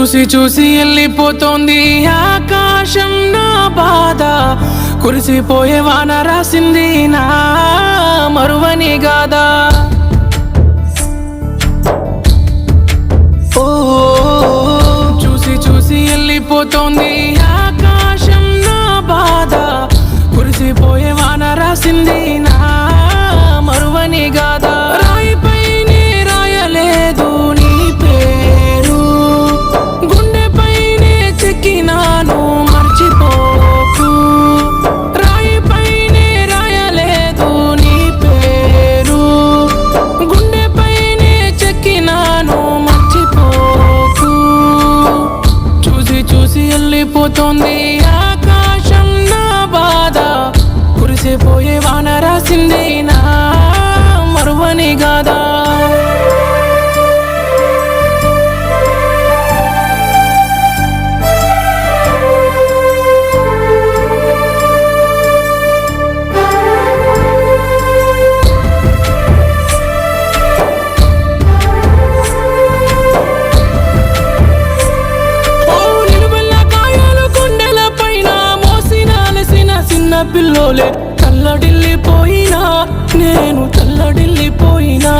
చూసి చూసి వెళ్ళిపోతోంది ఆకాశం నా బాధ. కురిసిపోయే వాన రాసింది నా మరువని గాదా ఓ చూసి చూసి వెళ్ళిపోతోంది ఆకాశం నా బాధ. కురిసిపోయే వాన రాసింది చూసి ఆకాశం నా బాధ. కురిసిపోయే వాన రాసింది నా మరువని గాదా పిల్లోలే చల్లడిల్లిపోయినా నేను చల్లడిల్లిపోయినా.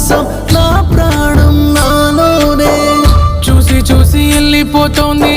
కోసం నా ప్రాణం నాలోనే. చూసి చూసి వెళ్ళిపోతోంది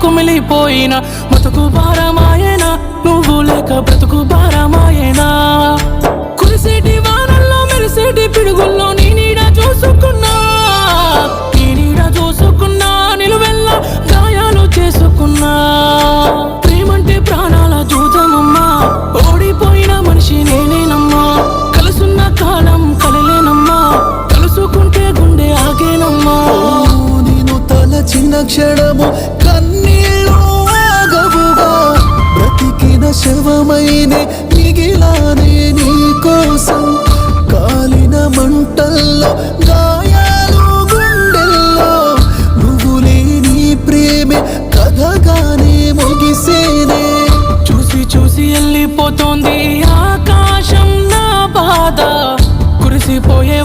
కుమిలిపోయిన బతుకు భారమాయేనా? నువ్వు లేక బ్రతుకు భారమాయేనా? కురిసేటి వానల్లో మెరిసేటి పిడుగుల్లో నీ నీడ చూసుకున్నా నీ నీడ చూసుకున్నా నిలువెల్ల గాయాలు చేసుకున్నా. ప్రేమంటే ప్రాణాల జూదమమ్మా ఓడిపోయిన మనిషి నేనేనమ్మా. కలుసున్న కాలం కలలేనమ్మా కలుసుకుంటే గుండె ఆగేనమ్మా. నేను తల చిన్న క్షణము శవమైనే మిగిలానే నీ కోసం కాలిన మంటల్లో గాయాలు గుండెల్లో నువ్వు లేని ప్రేమే కథగానే ముగిసేనే. చూసి చూసి వెళ్ళిపోతోంది ఆకాశం నా బాధ కురిసిపోయే